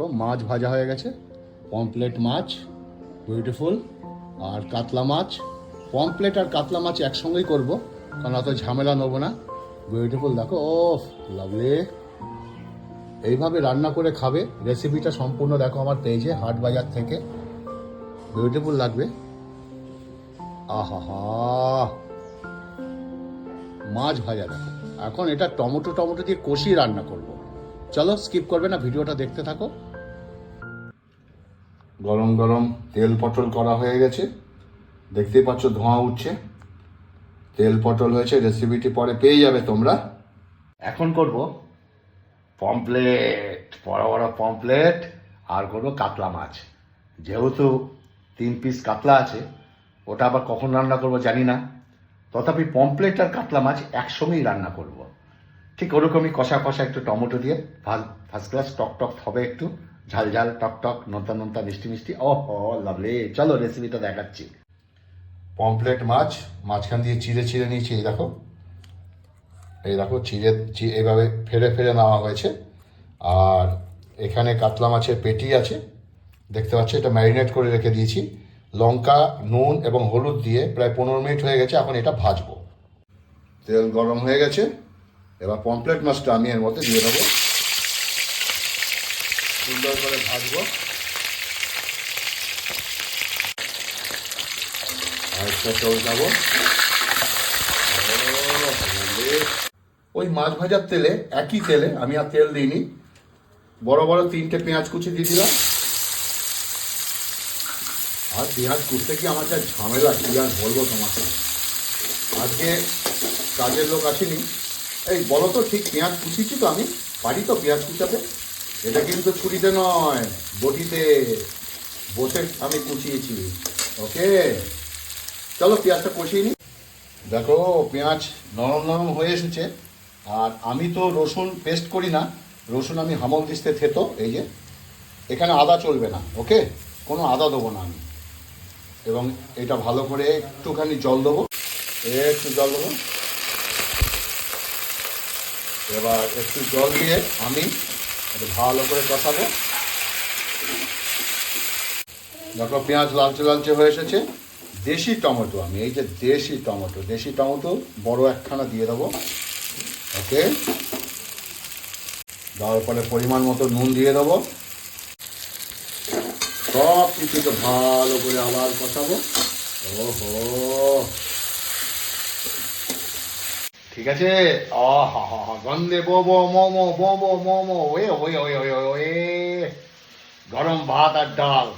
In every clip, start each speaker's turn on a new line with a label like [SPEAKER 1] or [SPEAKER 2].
[SPEAKER 1] মাছ ভাজা হয়ে গেছে। পমপ্লেট মাছ বিউটিফুল আর কাতলা মাছ পমপ্লেট আর কাতলা মাছ একসঙ্গেই করব, কারণ অত ঝামেলা নেব না। বিউটিফুল দেখো ও লাভলি এইভাবে রান্না করে খাবে রেসিপিটা সম্পূর্ণ দেখো আমার পেজে, হাট বাজার থেকে। বিউটিফুল লাগবে। আহা মাছ ভাজা দেখো। এখন এটা টমেটো টমেটো দিয়ে কষিয়ে রান্না করব। চলো স্কিপ করবে না, ভিডিওটা দেখতে থাকো। গরম গরম তেল পটল করা হয়ে গেছে। দেখতেই পাচ্ছ ধোঁয়া উঠছে। তেল পটল হয়েছে রেসিপিটি পরে পেয়ে যাবে তোমরা। এখন করব পমপ্লেট, বড় বড় পমপ্লেট, আর করব কাতলা মাছ। যেহেতু তিন পিস কাতলা আছে, ওটা আবার কখন রান্না করব জানি না। তথাপি পমপ্লেট আর কাতলা মাছ একসঙ্গেই রান্না করব। ঠিক ওরকমই কষা কষা একটু টমেটো দিয়ে ফার্স্ট ক্লাস টক টক হবে একটু। ঝাল ঝাল, টক টক, নোনতা নোনতা, মিষ্টি মিষ্টি। ও লাভলি চলো রেসিপিটা দেখাচ্ছি। পমপ্লেট মাছ, মাঝখান দিয়ে চিড়ে চিড়ে নিয়েছি, এই দেখো। এই দেখো, চিড়ে এইভাবে ফেরে ফেরে নেওয়া হয়েছে। আর এখানে কাতলা মাছের পেটি আছে। দেখতে পাচ্ছি, এটা ম্যারিনেট করে রেখে দিয়েছি। লঙ্কা, নুন এবং হলুদ দিয়ে প্রায় পনেরো মিনিট হয়ে গেছে, এখন এটা ভাজবো। তেল গরম হয়ে গেছে। এবার পমপ্লেট মাছটা আমি এর মধ্যে দিয়ে দেবো। সুন্দর করে ভাজবো। ওই মাছ ভাজার তেলে, একই তেলে, আমি আর তেল দিইনি। বড় বড় তিনটে পেঁয়াজ কুচি দিয়ে দিলাম। আর পেঁয়াজ কুচতে কি আমার যা ঝামেলা, কি আর বলব তোমাকে? আজকে কাজের লোক আসেনি। এই বলো তো ঠিক পেঁয়াজ কুচিছি তো আমি, পারি তো পেঁয়াজ কুচাতে। এটা কিন্তু ছুরিতে নয়, বটিতে। বসে আমি কুচিয়েছি, ওকে? চলো পেঁয়াজটা কষিয়ে নিই। দেখো, পেঁয়াজ নরম নরম হয়ে এসেছে। আর আমি তো রসুন পেস্ট করি না, রসুন আমি হামল দিস্তে থেতো, এই যে। এখানে আদা চলবে না, ওকে? কোনো আদা দেবো না আমি। এবং এটা ভালো করে একটুখানি জল দেবো। একটু জল দেবো। এবার একটু জল দিয়ে আমি ভালো করে কষাবো। দেখো পেঁয়াজ লালচে লালচে হয়ে এসেছে। দেশি টমেটো আমি, এই যে দেশি টমেটো দেশি টমেটো বড় একখানা দিয়ে দেবো। ওকে? দেওয়ার পরে পরিমাণ মতো নুন দিয়ে দেবো। সব কিছুকে ভালো করে আবার কষাবো। ওহো! ঠিক আছে? অ হ হ হ গন্ধে বো বো মোমো বো মোমো ওয়ে ওয়ে ওয়ে ওয়ে ওয়ে গরম ভাত আর ডাল।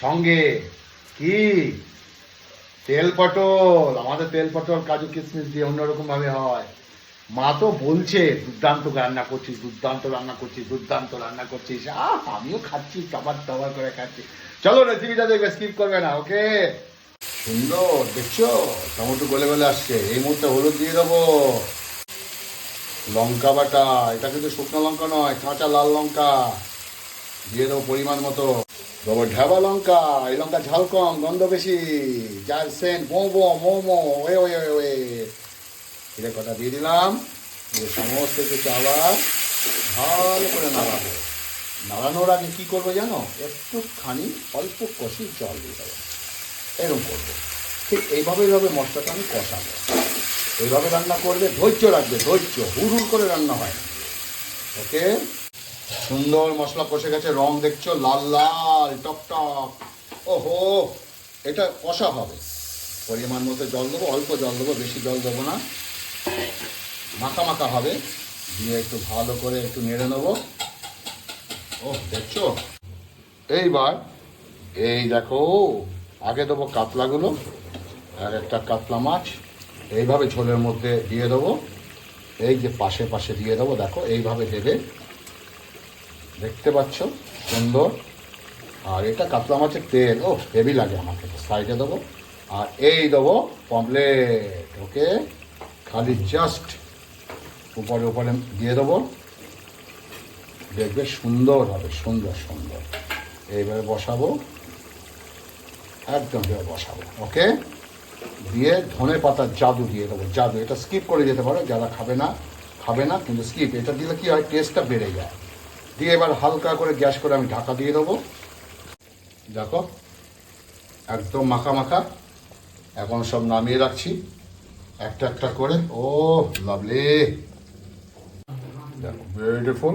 [SPEAKER 1] সঙ্গে কি? তেল পটল। আমাদের তেল পটল কাজু কিশমিশ দিয়ে অন্যরকম ভাবে হয়। মা তো বলছে, দুর্দান্ত রান্না করছিস, দুর্দান্ত রান্না করছিস, দুর্দান্ত রান্না করছিস। আহ, আমিও খাচ্ছি কাবার দাবার করে খাচ্ছি। চলো রেসিপিটা দেখবে স্কিপ করবে না ওকে সুন্দর, দেখছ? টমেটো গলে গলে আসছে। এই মুহূর্তে হলুদ দিয়ে দেবো। লঙ্কা বাটা, এটা কিন্তু শুকনো লঙ্কা নয়, কাঁচা লাল লঙ্কা। দিয়ে দেবো পরিমাণ মতো। দেবো ঢাবা লঙ্কা, এই লঙ্কা ঝাল কম, গন্ধ বেশি। যার সেন্ট মোমো মোমো ওয়ে ওয়ে ওয়ে ওয়ে। এটা কটা দিয়ে দিলাম। দিয়ে সমস্ত কিছু আবার ভালো করে নাড়াবো। নাড়ানোর আগে কী করব জানো? একটুখানি অল্প কষি জল দিয়ে দেবো। এরকম করব। ঠিক এইভাবে এইভাবে মশলাটা আমি কষাবো। এইভাবে রান্না করলে ধৈর্য রাখবে ধৈর্য। হুড় হুড় করে রান্না হয়। ওকে? সুন্দর মশলা কষে গেছে, রং দেখছ? লাল লাল, টক টক। ওহো! এটা কষা হবে। পরিমাণ মতো জল দেবো, অল্প জল দেবো, বেশি জল দেবো না। মাখা মাখা হবে। দিয়ে একটু ভালো করে একটু নেড়ে নেব। ও দেখছ? এইবার, এই দেখো আগে দেবো কাতলাগুলো, আর একটা কাতলা মাছ। এইভাবে ঝোলের মধ্যে দিয়ে দেবো। এই যে পাশে পাশে দিয়ে দেবো, দেখো, এইভাবে দেবে। দেখতে পাচ্ছ? সুন্দর। আর এটা কাতলা মাছের তেল। ও হেভি লাগে আমাকে। সাইডে দেবো। আর এই দেবো পমপ্লেট ওকে? খালি জাস্ট উপরে উপরে দিয়ে দেবো। দেখবে সুন্দর হবে, সুন্দর সুন্দর। এইভাবে বসাবো। একদম এভাবে বসাবো ওকে দিয়ে ধনে পাতার জাদু দিয়ে দেবো, জাদু, এটা স্কিপ করে যেতে পারো, যারা খাবে না খাবে না, কিন্তু স্কিপ এটা দিলে কি হয় টেস্টটা বেড়ে যায়। দিয়ে এবার হালকা করে গ্যাস করে আমি ঢাকা দিয়ে দেবো। দেখো, একদম মাখা মাখা, এখন সব নামিয়ে রাখছি। একটা একটা করে ও লাভলি দেখো বিউটিফুল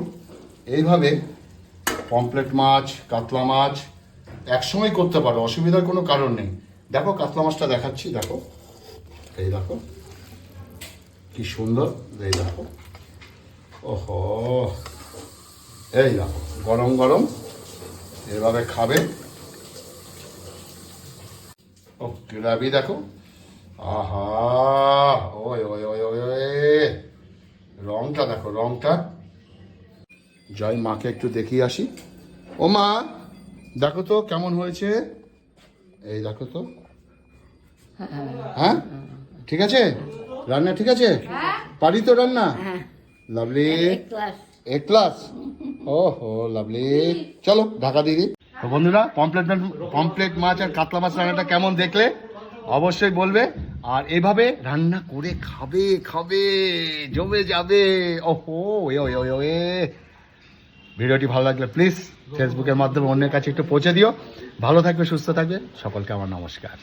[SPEAKER 1] এইভাবে পমপ্লেট মাছ, কাতলা মাছ একসময় করতে পারো, অসুবিধার কোনো কারণ নেই। দেখো, কাতলা মাছটা দেখাচ্ছি, দেখো। এই দেখো। কি সুন্দর, এই দেখো। ওহো। এই দেখো, গরম গরম। এভাবে খাবে। ও গ্রাবি দেখো। আহা ওই ওই ওই। রংটা দেখো, রংটা। জয় মাকে একটু দেখিয়ে আসি। ও মা! দেখো তো কেমন হয়েছে? এই দেখো তো। হ্যাঁ? ঠিক আছে? রান্না ঠিক আছে? পারি তো রান্না? লাভলি।
[SPEAKER 2] ক্লাস।
[SPEAKER 1] A class? ও হো লাভলি। চলো ঢাকা দিদি তো বন্ধুরা পমপ্লেট পমপ্লেট মাছ আর কাতলা মাছ রান্নাটা কেমন দেখলে অবশ্যই বলবে। আর এভাবে রান্না করে খাবে খাবে জমে যাবে। ওহো ওয়ে ওয়ে। ভিডিওটি ভালো লাগলে প্লিজ ফেসবুকের মাধ্যমে অন্যের কাছে একটু পৌঁছে দিও। ভালো থাকবে সুস্থ থাকবে। সকলকে আমার নমস্কার।